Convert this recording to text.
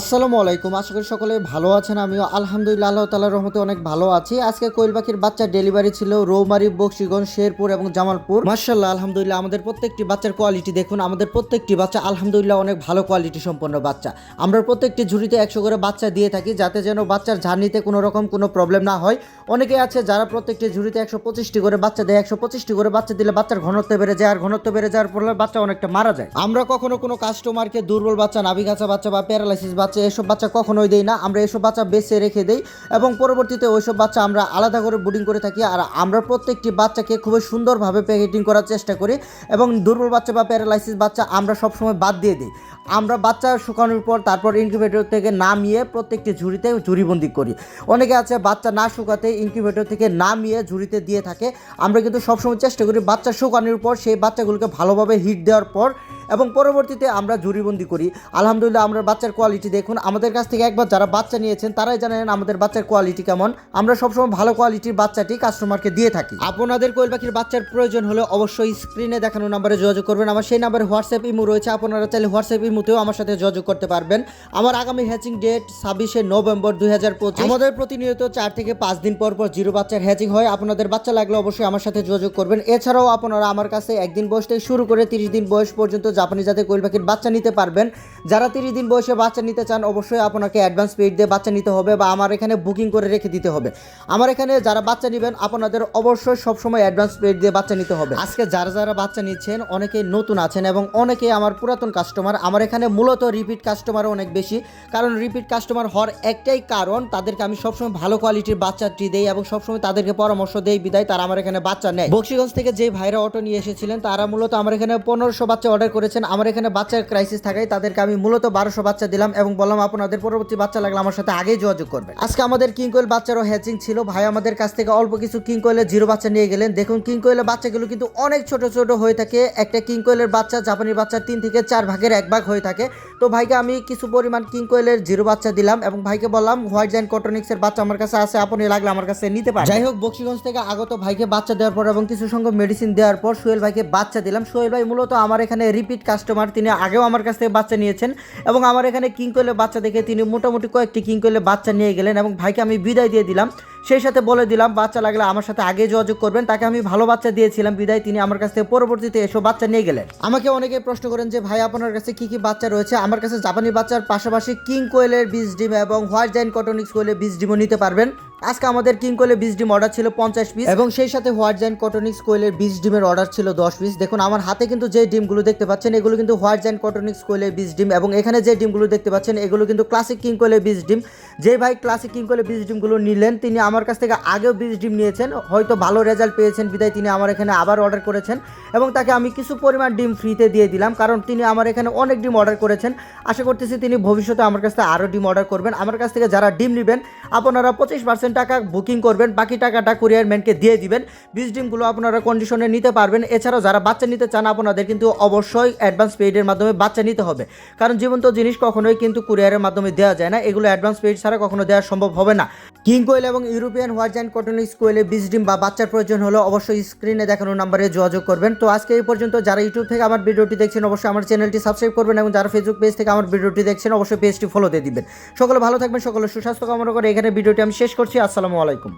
আসসালামু আলাইকুম। আশা করি সকলে ভালো আছেন। আমিও আলহামদুলিল্লাহ, আল্লাহ তালার রহমতে অনেক ভালো আছি। আজকে কোয়েল পাখির বাচ্চা ডেলিভারি ছিল রৌমারি, বক্সিগঞ্জ, শেরপুর এবং জামালপুর। মার্শাল্লাহ আলহামদুলিল্লাহ, আমাদের প্রত্যেকটি বাচ্চার কোয়ালিটি দেখুন। আমাদের প্রত্যেকটি বাচ্চা আলহামদুলিল্লাহ অনেক ভালো কোয়ালিটি সম্পন্ন বাচ্চা। আমরা প্রত্যেকটি ঝুড়িতে একশো করে বাচ্চা দিয়ে থাকি যাতে যেন বাচ্চার ঝার্নিতে কোনো রকম কোনো প্রবলেম না হয়। অনেকে আছে যারা প্রত্যেকটি ঝুড়িতে একশো পঁচিশটি করে বাচ্চা দেয়। একশো পঁচিশটি করে বাচ্চা দিলে বাচ্চার ঘনত্ব বেড়ে যায়। আর ঘনত্ব বেড়ে যাওয়ার ফলে বাচ্চা অনেকটা মারা যায়। আমরা কখনো কোনো কাস্টমারকে দুর্বল বাচ্চা নাবিগাছা বাচ্চা বা প্যারালাইসিস বাচ্চা, এসব বাচ্চা কখনোই দেই না। আমরা এসব বাচ্চা বেছে রেখে দেই এবং পরবর্তীতে ওইসব বাচ্চা আমরা আলাদা করে বুডিং করে থাকি আর আমরা প্রত্যেকটি বাচ্চাকে খুবই সুন্দরভাবে প্যাকেটিং করার চেষ্টা করি এবং দুর্বল বাচ্চা বা প্যারালাইসিস বাচ্চা আমরা সবসময় বাদ দিয়ে দিই। আমরা বাচ্চা শুকানোর পর তারপর ইনকিউবেটর থেকে নামিয়ে প্রত্যেকটি ঝুড়িতে ঝুড়িবন্দি করি। অনেকে আছে বাচ্চা না শুকাতে ইনকিউবেটর থেকে নামিয়ে ঝুড়িতে দিয়ে থাকে। আমরা কিন্তু সবসময় চেষ্টা করি বাচ্চা শুকানোর পর সেই বাচ্চাগুলোকে ভালোভাবে হিট দেওয়ার পর এবং পরবর্তীতে আমরা জুরিবন্দি করি। আলহামদুলিল্লাহ, আমরা বাচ্চার কোয়ালিটি দেখুন। আমাদের কাছ থেকে একবার যারা বাচ্চা নিয়েছেন, তারাই জানেন আমাদের বাচ্চার কোয়ালিটি কেমন। আমরা সবসময় ভালো কোয়ালিটির বাচ্চাটি কাস্টমারকে দিয়ে থাকি। আপনাদের কোয়েল পাখির বাচ্চার প্রয়োজন হলে অবশ্যই স্ক্রিনে দেখানো নাম্বারে যোগাযোগ করবেন। আমার সেই নাম্বারে হোয়াটসঅ্যাপ ইমো রয়েছে। আপনারা চাইলে হোয়াটসঅ্যাপ ইমোতেও আমার সাথে যোগাযোগ করতে পারবেন। আমার আগামী হ্যাচিং ডেট ছাব্বিশে নভেম্বর দুই হাজার পঁচিশ। আমাদের প্রতিনিয়ত চার থেকে পাঁচ দিন পর পর জিরো বাচ্চার হ্যাচিং হয়। আপনাদের বাচ্চা লাগলে অবশ্যই আমার সাথে যোগাযোগ করবেন। এছাড়াও আপনারা আমার কাছে একদিন বয়স থেকে শুরু করে তিরিশ দিন বয়স পর্যন্ত জাপানি জাতের কোয়েল পাখির বাচ্চা নিতে পারবেন। যারা তিরিশ দিন বয়সে বাচ্চা নিতে চান, অবশ্যই আপনাকে অ্যাডভান্স পেড দিয়ে বাচ্চা নিতে হবে বা আমার এখানে বুকিং করে রেখে দিতে হবে। আমার এখানে যারা বাচ্চা নেবেন, আপনাদের অবশ্যই সবসময় অ্যাডভান্স পেড দিয়ে বাচ্চা নিতে হবে। আজকে যারা যারা বাচ্চা নিচ্ছেন, অনেকেই নতুন আছেন এবং অনেকে আমার পুরাতন কাস্টমার আমার এখানে মূলত রিপিট কাস্টমারও অনেক বেশি। কারণ রিপিট কাস্টমার হওয়ার একটাই কারণ, তাদেরকে আমি সবসময় ভালো কোয়ালিটির বাচ্চাটি দেই এবং সবসময় তাদেরকে পরামর্শ দেই, বিদায়, তারা আমার এখানে বাচ্চা নেয়। বক্সিগঞ্জ থেকে যে ভাইরা অটো নিয়ে এসেছিলেন, তারা মূলত আমার এখানে পনেরোশো বাচ্চা অর্ডার করেছেন। আমার এখানে বাচ্চার ক্রাইসিস থাকায় তাদেরকে আমি মূলত বারোশো বাচ্চা দিলাম এবং বললাম, আপনাদের পরবর্তী বাচ্চা লাগলে আমার সাথে আগেই যোগাযোগ করবেন। আজকে আমাদের কিংকোয়েল বাচ্চারও হ্যাচিং ছিল। ভাই আমাদের কাছ থেকে অল্প কিছু কিং কিংকোয়েলের জিরো বাচ্চা নিয়ে গেলেন। দেখুন কিংকোয়েলের বাচ্চাগুলো কিন্তু অনেক ছোট ছোট হয়ে থাকে। একটা কিংকোয়েলের বাচ্চা, জাপানি বাচ্চা, তিন থেকে চার ভাগের এক ভাগ হয়ে থাকে। তো ভাইকে আমি কিছু পরিমাণ কিংকোয়েলের জিরো বাচ্চা দিলাম এবং ভাইকে বললাম হোয়াইট জাইন কটনিক্সের বাচ্চা আমার কাছে আছে, আপনি লাগলে আমার কাছে নিতে পারেন যাই হোক, বক্সিগঞ্জ থেকে আগত ভাইকে বাচ্চা দেওয়ার পর এবং কিছু সংখ্যক মেডিসিন দেওয়ার পর সোহেল ভাইকে বাচ্চা দিলাম। সোহেল ভাই মূলত আমার এখানে রিপিট কাস্টমার তিনি আগেও আমার কাছ থেকে বাচ্চা নিয়েছেন এবং আমার এখানে কিং কোয়েলের বাচ্চা দেখে তিনি মোটামুটি কয়েকটি কিং কোয়েলের বাচ্চা নিয়ে গেলেন এবং ভাইকে আমি বিদায় দিয়ে দিলাম। সেই সাথে বলে দিলাম, বাচ্চা লাগলে আমার সাথে আগে যোগাযোগ করবেন। তাকে আমি ভালো বাচ্চা দিয়েছিলাম, বিদায়। তিনি আমার কাছ থেকে পরবর্তীতে এসব বাচ্চা নিয়ে গেলেন। আমাকে অনেকে প্রশ্ন করেন যে, ভাই, আপনার কাছে কি কি বাচ্চা রয়েছে? আমার কাছে জাপানি বাচ্চার পাশাপাশি কিং কোয়েলের বীজ ডিম এবং হোয়াইট জাইন কটনিক্স কোয়েলের বীজ ডিমও নিতে পারবেন। আজকে আমাদের কিং কোয়েলের বীজ ডিম অর্ডার ছিল পঞ্চাশ পিস এবং সেই সাথে হোয়াইট জাইন কটনিক্স কোয়েলের বীজ ডিমের অর্ডার ছিল দশ পিস দেখুন, আমার হাতে কিন্তু যে ডিমগুলো দেখতে পাচ্ছেন, এগুলো কিন্তু হোয়াইট জাইন কটনিক্স কোয়েলের বীজ ডিম এবং এখানে যে ডিমগুলো দেখতে পাচ্ছেন, এগুলো কিন্তু ক্লাসিক কিং কোয়েলের বীজ ডিম। যে ভাই ক্লাসিক কিং কোয়েলের বীজ ডিমগুলো নিলেন, তিনি আমার কাছ থেকে আগেও বীজ ডিম নিয়েছেন, হয়তো ভালো রেজাল্ট পেয়েছেন, বিদায় তিনি আমার এখানে আবার অর্ডার করেছেন এবং তাকে আমি কিছু পরিমাণ ডিম ফ্রিতে দিয়ে দিলাম, কারণ তিনি আমার এখানে অনেক ডিম অর্ডার করেছেন। আশা করতেছি তিনি ভবিষ্যতে আমার কাছ থেকে আরও ডিম অর্ডার করবেন। আমার কাছ থেকে যারা ডিম নেবেন, আপনারা পঁচিশ পার্সেন্ট টাকা বুকিং করবেন, বাকি টাকাটা কুরিয়ার ম্যানকে দিয়ে দিবেন। বীজ ডিমগুলো আপনারা কন্ডিশনে নিতে পারবেন। এছাড়াও যারা বাচ্চা নিতে চান, আপনাদের কিন্তু অবশ্যই অ্যাডভান্স পেইডের মাধ্যমে বাচ্চা নিতে হবে। কারণ জীবন্ত জিনিস কখনোই কিন্তু কুরিয়ারের মাধ্যমে দেওয়া যায় না। এগুলো অ্যাডভান্স পেইড ছাড়া কখনো দেওয়া সম্ভব হবে না। কিং কোয়েল এবং ইউরোপিয়ান হোয়াইট কটন কোয়েলে বীজ ডিম বা বাচ্চার প্রয়োজন হলে অবশ্যই স্ক্রিনে দেখানো নাম্বারে যোগাযোগ করবেন। তো আজকে এই পর্যন্ত যারা ইউটিউব থেকে আমার ভিডিওটি দেখছেন, অবশ্যই আমার চ্যানেলটি সাবস্ক্রাইব করবেন এবং যারা ফেসবুক পেজ থেকে আমার ভিডিওটি দেখছেন, অবশ্যই পেজটি ফলো দিয়ে দিবেন। সকলে ভালো থাকবেন, সকলে সুস্বাস্থ্য কামনা করে এখানে ভিডিওটি আমি শেষ করছি। আসসালামু আলাইকুম।